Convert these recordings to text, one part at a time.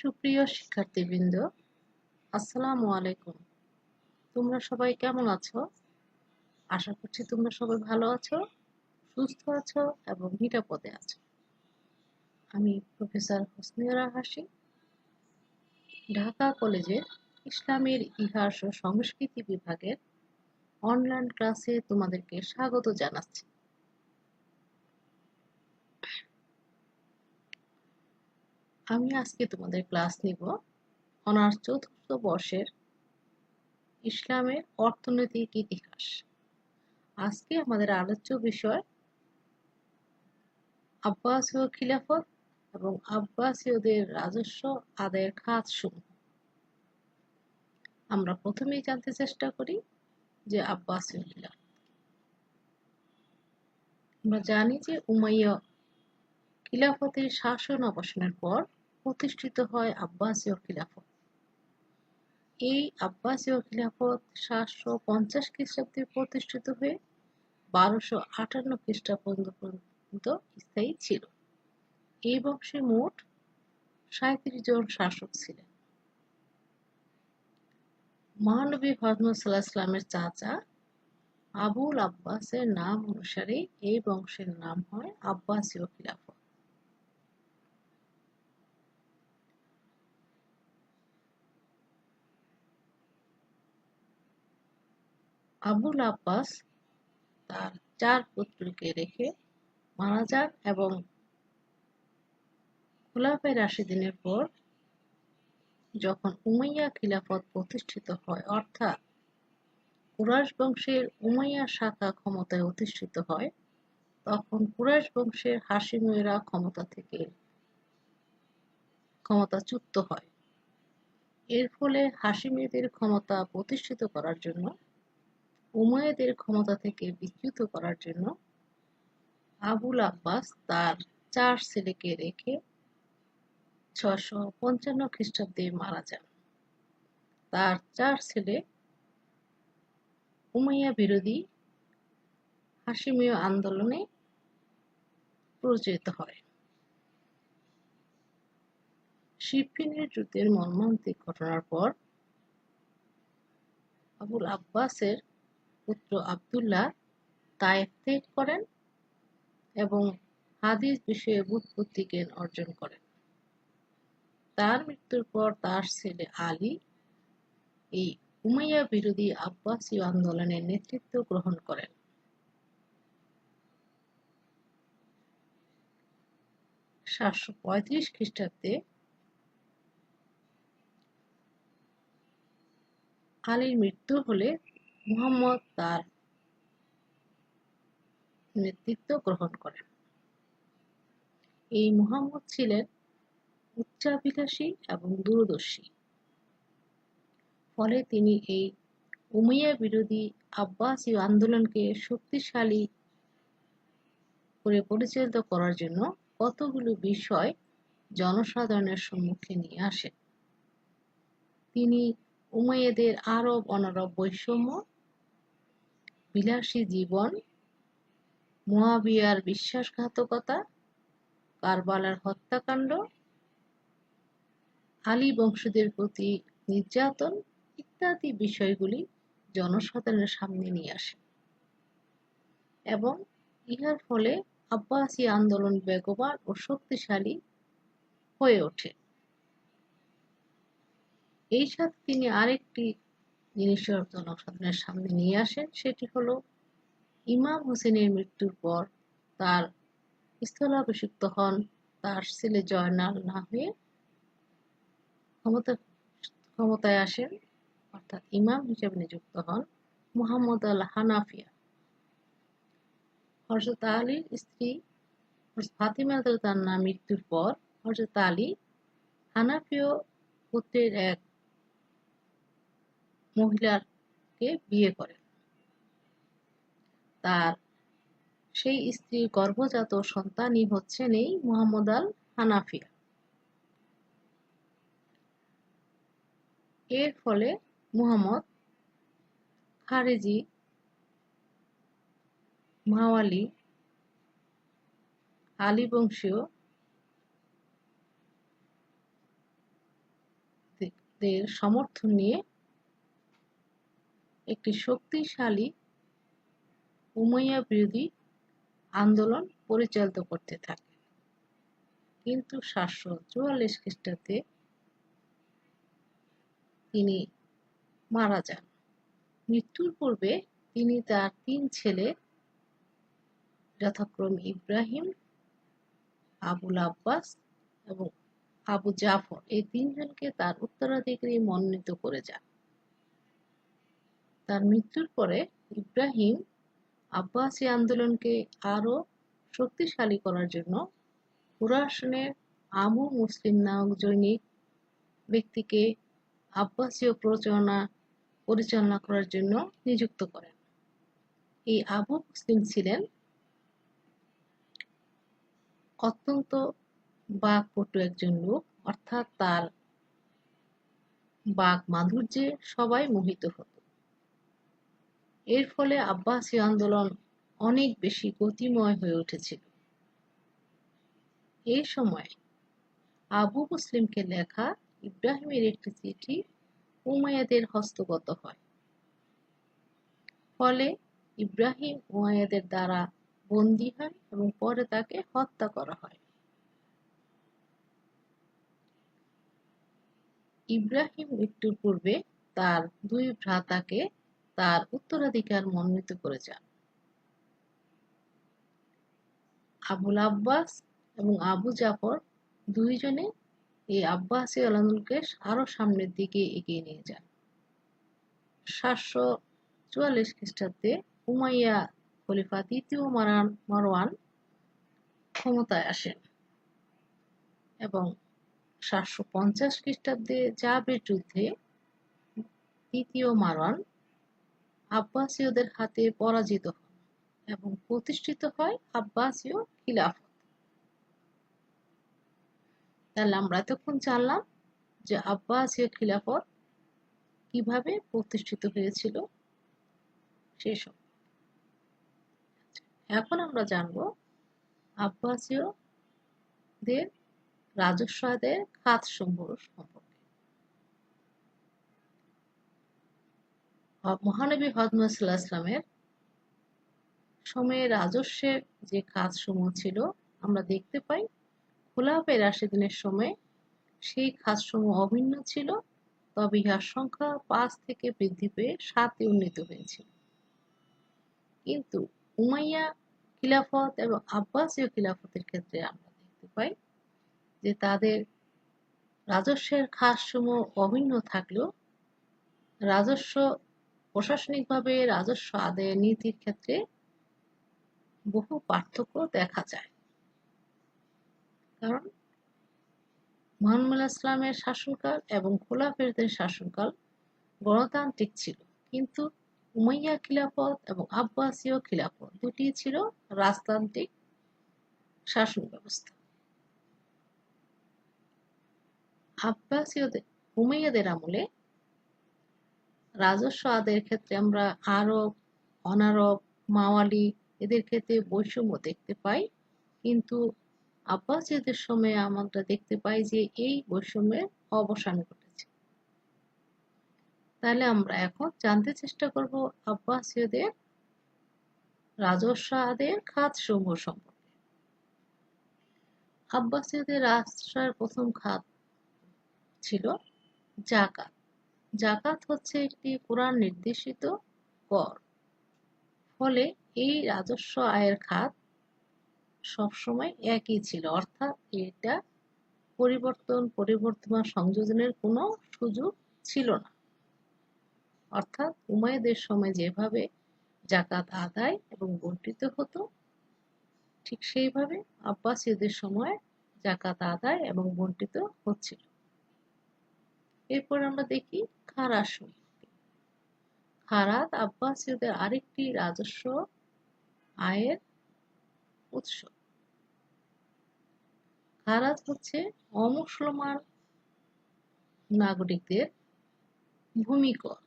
সুপ্রিয় শিক্ষার্থীবৃন্দ, আসসালামু আলাইকুম। তোমরা সবাই কেমন আছো? আশা করছি তোমরা সবাই ভালো আছো, সুস্থ আছো এবং নিরাপদে আছো। আমি প্রফেসর হোসনিয়রা হাসি ঢাকা কলেজের ইসলামের ইতিহাস ও সংস্কৃতি বিভাগের অনলাইন ক্লাসে তোমাদেরকে স্বাগত জানাচ্ছি। আমি আজকে তোমাদের ক্লাস নিব। অনার্স চতুর্থ বর্ষের ইসলামের অর্থনৈতিক ইতিহাস। আজকে আমাদের আলোচ্য বিষয় আব্বাসীয় খিলাফত এবং আব্বাসীয়দের রাজস্ব আদায়ের খাত সমূহ আমরা প্রথমেই জানতে চেষ্টা করি যে আব্বাসীয় খিলাফত। আমরা জানি যে উমাইয়া খিলাফতের শাসন অবসানের পর প্রতিষ্ঠিত হয় আব্বাসীয় খিলাফত। এই আব্বাসীয় খিলাফত সাতশো পঞ্চাশ খ্রিস্টাব্দে প্রতিষ্ঠিত হয়ে বারোশো আটান্ন খ্রিস্টাব্দ পর্যন্ত স্থায়ী ছিল। এই বংশে মোট সাঁত্রিশ জন শাসক ছিলেন। মহানবী হজরত সাল্লাহামের চাচা আবুল আব্বাসের নাম অনুসারে এই বংশের নাম হয় আব্বাসীয় খিলাফত। আবুল আব্বাস তার চার পুত্রকে রেখে মারা যান এবং খোলাফায় রাশিদিনের পর যখন উমাইয়া খিলাফত প্রতিষ্ঠিত হয়, অর্থাৎ কুরাশ বংশের উমাইয়া শাখা ক্ষমতায় অধিষ্ঠিত হয়, তখন কুরাশ বংশের হাসিময়রা ক্ষমতা থেকে ক্ষমতাচ্যুত হয়। এর ফলে হাসিমীদের ক্ষমতা প্রতিষ্ঠিত করার জন্য উমায়দের ক্ষমতা থেকে বিচ্যুত করার জন্য আবুল আব্বাস তার চার ছেলেকে রেখে ছশো পঞ্চান্ন খ্রিস্টাব্দে মারা যান। তার চার ছেলে উমাইয়া বিরোধী হাসিমীয় আন্দোলনে প্রচলিত হয়। শিফিনের যুদ্ধের মর্মান্তিক ঘটনার পর আবুল আব্বাসের পুত্র আবদুল্লাহ তায়েফ ত্যাগ করেন এবং হাদিস বিষয়ে বুৎপত্তি জ্ঞান অর্জন করেন। তার মৃত্যুর পর তার ছেলে আলী এই উমাইয়া বিরোধী আব্বাসীয় আন্দোলনের নেতৃত্ব গ্রহণ করেন। সাতশো পঁয়ত্রিশ খ্রিস্টাব্দে আলীর মৃত্যু হলে মুহাম্মদ তার নেতৃত্ব গ্রহণ করেন। এই মুহাম্মদ ছিলেন উচ্চাভিলাষী এবং দূরদর্শী। ফলে তিনি এই উমাইয়া বিরোধী আব্বাসীয় আন্দোলনকে শক্তিশালী করে পরিচালিত করার জন্য কতগুলো বিষয় জনসাধারণের সম্মুখে নিয়ে আসেন। তিনি উমাইয়াদের আরব অনারব বৈষম্য বিলাসী জীবন, মুয়াবিয়ার বিশ্বাসঘাতকতা, কারবালার হত্যাকাণ্ড, আলী বংশদের প্রতি নির্যাতন ইত্যাদি বিষয়গুলি জনসাধারণের সামনে নিয়ে আসে। এবং ইহার ফলে আব্বাসী আন্দোলন বেগবান ও শক্তিশালী হয়ে ওঠে। এই সাথে তিনি আরেকটি জিনিস জনসাধারণের সামনে নিয়ে আসেন। সেটি হলো, ইমাম হোসেনের মৃত্যুর পর তার স্থলাভিষিক্ত হন, তার ছেলে জয়নাল না হয়ে ক্ষমতা, ক্ষমতায় আসেন, অর্থাৎ ইমাম হিসেবে নিযুক্ত হন মুহাম্মদ আল হানাফিয়া হজরত আলীর স্ত্রী ফাতিমা তার নাম মৃত্যুর পর হজরত আলী হানাফিয় পুত্রের এক মহিলাকে বিয়ে করেন তার সেই স্ত্রীর গর্ভজাত সন্তানই হচ্ছেন এই মোহাম্মদ আল হানাফিয়া এর ফলে মুহাম্মদ খারেজি মাওয়ালি আলী বংশীয় দের সমর্থন নিয়ে একটি শক্তিশালী উমাইয়া বিরোধী আন্দোলন পরিচালিত করতে থাকে। কিন্তু সাতশো চুয়াল্লিশ খ্রিস্টাব্দে তিনি মারা যান। মৃত্যুর পূর্বে তিনি তার তিন ছেলে যথাক্রমে ইব্রাহিম, আবুল আব্বাস এবং আবু জাফর এই তিনজনকে তার উত্তরাধিকারী মনোনীত করে যান। তার মৃত্যুর পরে ইব্রাহিম আব্বাসী আন্দোলনকে আরও শক্তিশালী করার জন্য খুরাসনের আবু মুসলিম নামক জৈনিক ব্যক্তিকে আব্বাসীয় প্রচারণা পরিচালনা করার জন্য নিযুক্ত করেন। এই আবু মুসলিম ছিলেন অত্যন্ত বাকপটু একজন লোক, অর্থাৎ তার বাক মাধুর্যে সবাই মোহিত হতো। এর ফলে আব্বাসী আন্দোলন অনেক বেশি গতিময় হয়ে উঠেছিল। এই সময় আবু মুসলিমকে লেখা ইব্রাহিমের একটি চিঠি উমায়াদের হস্তগত হয়। ফলে ইব্রাহিম উমায়াদের দ্বারা বন্দী হয় এবং পরে তাকে হত্যা করা হয়। ইব্রাহিম মৃত্যুর পূর্বে তার দুই ভ্রাতাকে তার উত্তরাধিকার মনোনীত করে যান আবুল আব্বাস এবং আবু জাফর দুইজনে এই আব্বাসী আন্দোলনকে আরও সামনের দিকে এগিয়ে নিয়ে যান। সাতশো চুয়াল্লিশ খ্রিস্টাব্দে উমাইয়া খলিফা দ্বিতীয় মারান, মারওয়ান ক্ষমতায় আসেন এবং সাতশো পঞ্চাশ খ্রিস্টাব্দে জাবের যুদ্ধে তৃতীয় মারওয়ান আব্বাসীয়দের হাতে পরাজিত হন এবং প্রতিষ্ঠিত হয় আব্বাসীয় খিলাফত। তাহলে আমরা এতক্ষণ জানলাম যে আব্বাসীয় খিলাফত কীভাবে প্রতিষ্ঠিত হয়েছিল সেসব এখন আমরা জানব আব্বাসীয়দের রাজস্ব আদায়ের খাত সমূহ সম্পর্কে। মহানবী হজমত ইসলামের সময়ে রাজস্বের যে খাতসমূহ ছিল, আমরা দেখতে পাই খোলাফে রাশিদিনের সময় সেই খাতসমূহ অভিন্ন ছিল, তবে ইহার সংখ্যা পাঁচ থেকে বৃদ্ধি পেয়ে সাতে উন্নীত হয়েছিল কিন্তু উমাইয়া খিলাফত এবং আব্বাসীয় খিলাফতের ক্ষেত্রে আমরা দেখতে পাই যে তাদের রাজস্বের খাতসমূহ অভিন্ন থাকলেও রাজস্ব প্রশাসনিকভাবে রাজস্ব আদায়ের নীতির ক্ষেত্রে বহু পার্থক্য দেখা যায়। কারণ মোহাম্মদ ইসলামের শাসনকাল এবং খোলাফেরদের শাসনকাল গণতান্ত্রিক ছিল, কিন্তু উমাইয়া খিলাফত এবং আব্বাসীয় খিলাফত দুটি ছিল রাজতান্ত্রিক শাসন ব্যবস্থা। আব্বাসীয়দের, উমাইয়াদের আমলে রাজস্ব আদায়ের ক্ষেত্রে আমরা আরব অনারব মাওয়ালি এদের ক্ষেত্রে বৈষম্য দেখতে পাই। কিন্তু আব্বাসীয়দের সময়ে আমরা দেখতে পাই যে এই বৈষম্যের অবসান ঘটেছে। তাহলে আমরা এখন জানতে চেষ্টা করব আব্বাসীয়দের রাজস্ব আদায়ের খাত সমূহ সম্পর্কে। আব্বাসীয়দের রাজস্বের প্রথম খাত ছিল জাকাত। জাকাত হচ্ছে একটি কোরআন নির্দেশিত কর। ফলে এই রাজস্ব আয়ের খাত সবসময় একই ছিল। অর্থাৎ এটা পরিবর্তন, পরিবর্তমান সংযোজনের কোনো সুযোগ ছিল না। অর্থাৎ উমায়দের সময় যেভাবে জাকাত আদায় এবং বন্টিত হতো, ঠিক সেইভাবে আব্বাসীয়দের সময় জাকাত আদায় এবং বন্টিত হচ্ছিল। এরপর আমরা দেখি খারাস খারাত আব্বাসীয়দের আরেকটি রাজস্ব আয়ের উৎস। খারাজ হচ্ছে অমুসলমান নাগরিকদের ভূমিকর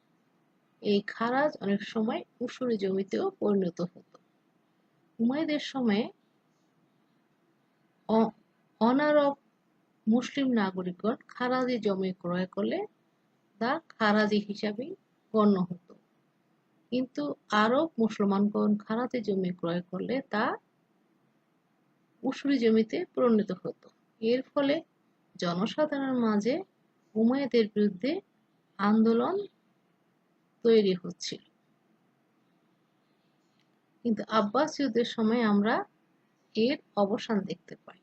এই খারাজ অনেক সময় উসুরি জমিতেও পরিণত হতো। উমায়দের সময়ে অনারব মুসলিম নাগরিকগণ খারাজি জমি ক্রয় করলে দা খারাজি হিসাবেই গণ্য হতো। কিন্তু আরব মুসলমানগণ খারাজি জমি ক্রয় করলে তা উসুরি জমিতে পরিণত হতো। এর ফলে জনসাধারণের মাঝে উমাইয়াদের বিরুদ্ধে আন্দোলন তৈরি হচ্ছিল। কিন্তু আব্বাসীয়দের সময় আমরা এর অবসান দেখতে পাই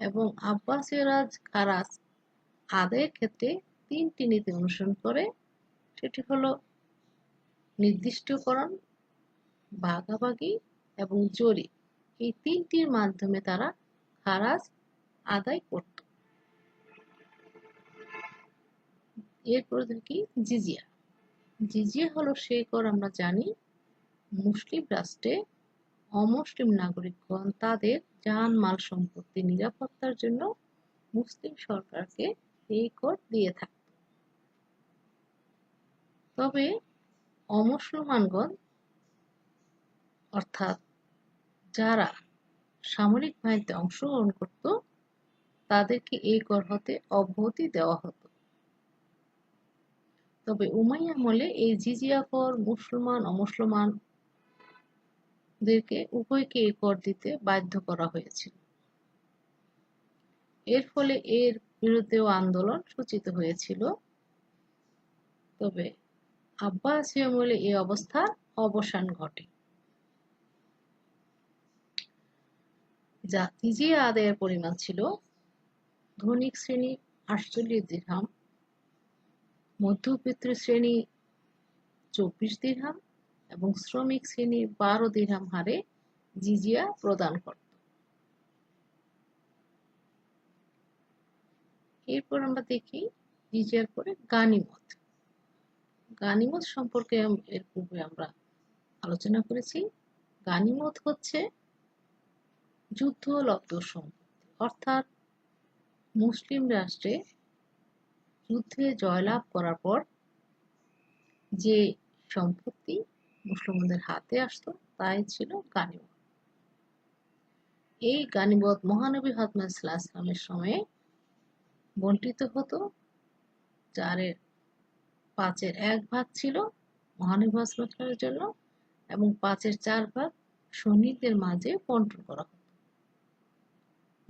এবং আব্বাসীয় রাজ খারাজ আদায়ের ক্ষেত্রে তিনটি নীতি অনুসরণ করে সেটি হলো নির্দিষ্টকরণ ভাগাভাগি এবং জরিপ এই তিনটির মাধ্যমে তারা খারাজ আদায় করত। এরপর দেখি জিজিয়া। জিজিয়া হলো সে কর আমরা জানি মুসলিম রাষ্ট্রে অমুসলিম নাগরিকগণ তাদের যান মাল সম্পত্তি, নিরাপত্তার জন্য মুসলিম সরকারকে এই কর দিয়ে থাকত তবে অমুসলমানগণ, অর্থাৎ যারা সামরিক বাহিনীতে অংশগ্রহণ করত, তাদেরকে এই কর হতে অব্যাহতি দেওয়া হতো। তবে উমাইয়া আমলে এই জিজিয়া কর মুসলমান, অমুসলমানদেরকে উভয়কে এই কর দিতে বাধ্য করা হয়েছিল। এর ফলে এর বিরুদ্ধেও আন্দোলন সূচিত হয়েছিল। তবে আব্বাসীয় আমলে এই অবস্থার অবসান ঘটে। যা তিজিয়া আদায়ের পরিমাণ ছিল, ধনিক শ্রেণি আটচল্লিশ দিরহাম, মধ্যবিত্ত শ্রেণি চব্বিশ দিরহাম এবং শ্রমিক শ্রেণি বারো দিরহাম হারে জিজিয়া প্রদান করত। এরপর আমরা দেখি জিজিয়ার পরে গানিমত। গানিমত সম্পর্কে এর পূর্বে আমরা আলোচনা করেছি। গানিমত হচ্ছে যুদ্ধ লব্ধ সম্পত্তি। অর্থাৎ মুসলিম রাষ্ট্রে যুদ্ধে জয়লাভ করার পর যে সম্পত্তি মুসলমানদের হাতে আসতো, তাই ছিল গানিমত এই গানিমত মহানবী হাতমা ইসলামের সময়ে বন্টিত হতো, যার পাঁচের এক ভাগ ছিল মহানবী হাসমাতের জন্য এবং পাঁচের চার ভাগ সৈনিকদের মাঝে বন্টন করা হতো।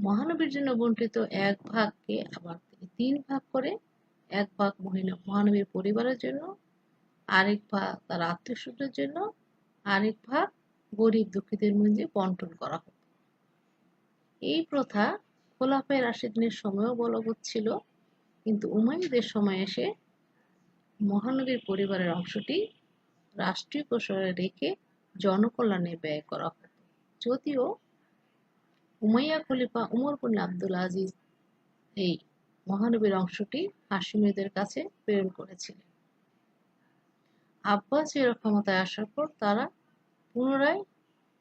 মহানবীর জন্য বন্টিত এক ভাগকে আবার তিন ভাগ করে এক ভাগ মহিলা মহানবীর পরিবারের জন্য, আরেক ভাগ তার আত্মীয় জন্য, আরেক ভাগ গরিব দুঃখীদের মধ্যে বন্টন করা হতো। এই প্রথা খোলাফায় রাশিদিনের সময়ও বলবৎ ছিল, কিন্তু উমাইদের সময় এসে মহানবীর পরিবারের অংশটি রাষ্ট্রীয় প্রসারে রেখে জনকল্যাণে ব্যয় করা হতো যদিও উমাইয়া খলিফা উমর বিন আব্দুল আজিজ এই মহানবীর অংশটি হাসিমীদের কাছে প্রেরণ করেছিলেন। আব্বাসীয়রা ক্ষমতায় আসার পর তারা পুনরায়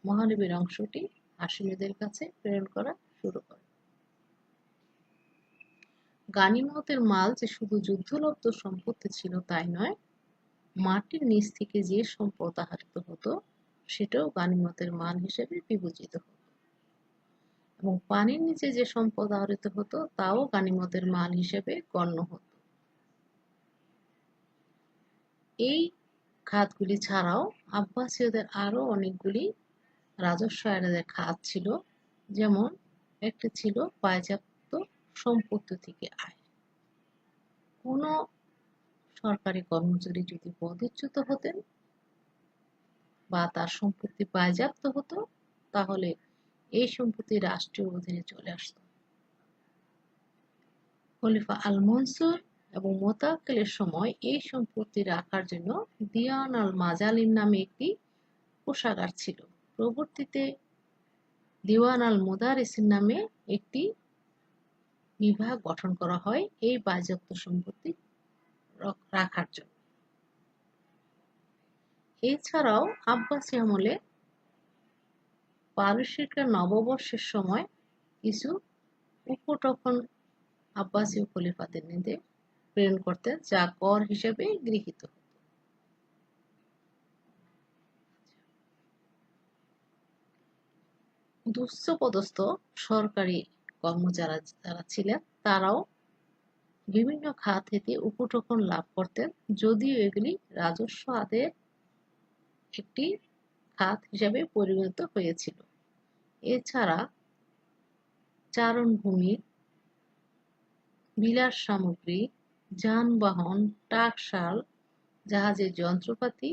মহানবীর অংশটি হাসিমীদের কাছে প্রেরণ করা শুরু করে। গানিমতের মাল যে শুধু যুদ্ধলব্ধ সম্পত্তি ছিল তাই নয়, মাটির নিচ থেকে যে সম্পদ আহরিত হতো, সেটাও গানিমতের মাল হিসেবে বিবেচিত হতো। এবং পানির নিচে যে সম্পদ আহরিত হতো, তাও গানিমতের মাল হিসেবে গণ্য হতো। এই খাতগুলি ছাড়াও আব্বাসীয়দের আরও অনেকগুলি রাজস্ব আয়নের খাত ছিল, যেমন একটি ছিল পায়জাপ্ত সম্পত্তি থেকে আয়। কোনো সরকারি কর্মচারী যদি পদচ্যুত হতেন বা তার সম্পত্তি বাজেয়াপ্ত হতো, তাহলে এই সম্পত্তি রাষ্ট্রীয় অধীনে চলে আসত। খলিফা আল মনসুর এবং মোতাক্কেলের সময় এই সম্পত্তি রাখার জন্য দিয়ান আল মাজালিম নামে একটি কোষাগার ছিল। পরবর্তীতে দিওয়ান আল মোদারেসিন নামে একটি বিভাগ গঠন করা হয় এই বাজেয়াপ্ত সম্পত্তি রাখার জন্য। এছাড়াও আব্বাসী আমলে পারস্যিক নববর্ষের সময় কিছু উপটকন আব্বাসীয় খলিফাদের নিতে প্রেরণ করতেন যা কর হিসেবে গৃহীত হতো। পদস্থ সরকারি কর্মচারী যারা যারা ছিলেন, তারাও বিভিন্ন খাত থেকে উপটোকন লাভ করতেন। যদিও এগুলি রাজস্ব আদায়ের একটি খাত হিসাবে পরিণত হয়েছিল। এছাড়া চারণভূমি, বিলাস সামগ্রী, যানবাহন টাকশাল জাহাজের যন্ত্রপাতি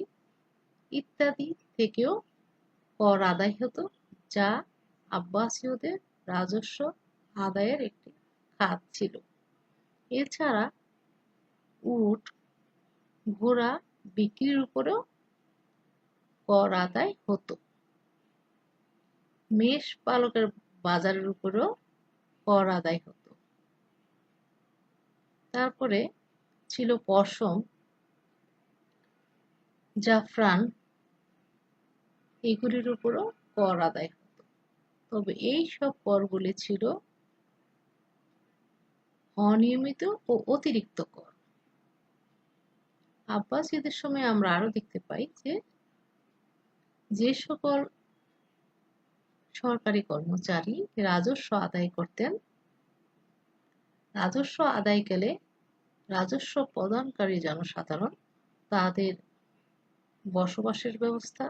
ইত্যাদি থেকেও কর আদায় হতো, যা আব্বাসীয়দের রাজস্ব আদায়ের একটি খাত ছিল। এছাড়া উট ঘোড়া বিক্রির উপরেও কর আদায় হতো। মেষ পালকের বাজারের উপরেও কর আদায় হতো। তারপরে ছিল পশম। জাফরান এগুলির উপরও কর আদায় হতো। তবে এই সব করগুলি ছিল অনিয়মিত ও অতিরিক্ত কর। আব্বাসীদের সময় আমরা আরও দেখতে পাই যে যে সকল সরকারি কর্মচারী রাজস্ব আদায় করতেন, রাজস্ব আদায়কালে রাজস্ব প্রদানকারী জনসাধারণ তাদের বসবাসের ব্যবস্থা,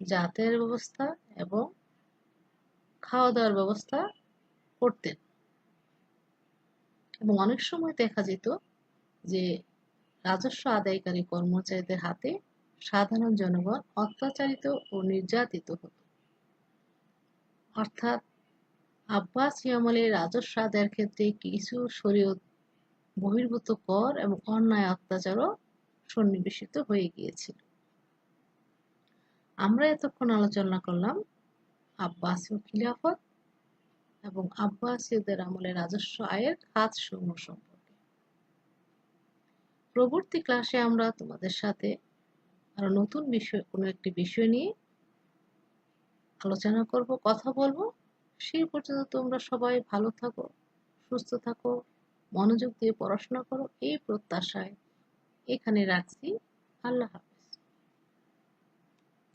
যাতায়াতের ব্যবস্থা এবং খাওয়া দাওয়ার ব্যবস্থা করতেন। এবং অনেক সময় দেখা যেত যে রাজস্ব আদায়কারী কর্মচারীদের হাতে সাধারণ জনগণ অত্যাচারিত ও নির্যাতিত হতো। অর্থাৎ আব্বাস আমলে রাজস্ব আদায়ের ক্ষেত্রে কিছু শরীয়ত বহির্ভূত কর এবং অন্যায় অত্যাচারও সন্নিবেশিত হয়ে গিয়েছিল। আমরা এতক্ষণ আলোচনা করলাম আব্বাসীয় খিলাফত এবং আব্বাসীয়দের আমলে রাজস্ব আয়ের খাত সমূহ সম্পর্কে। পরবর্তী ক্লাসে আমরা তোমাদের সাথে আরও নতুন বিষয়, কোনো একটি বিষয় নিয়ে আলোচনা করব, কথা বলব। সেই পর্যন্ত তোমরা সবাই ভালো থাকো, সুস্থ থাকো, মনোযোগ দিয়ে পড়াশোনা করো, এই প্রত্যাশায় এখানে রাখছি। আল্লাহ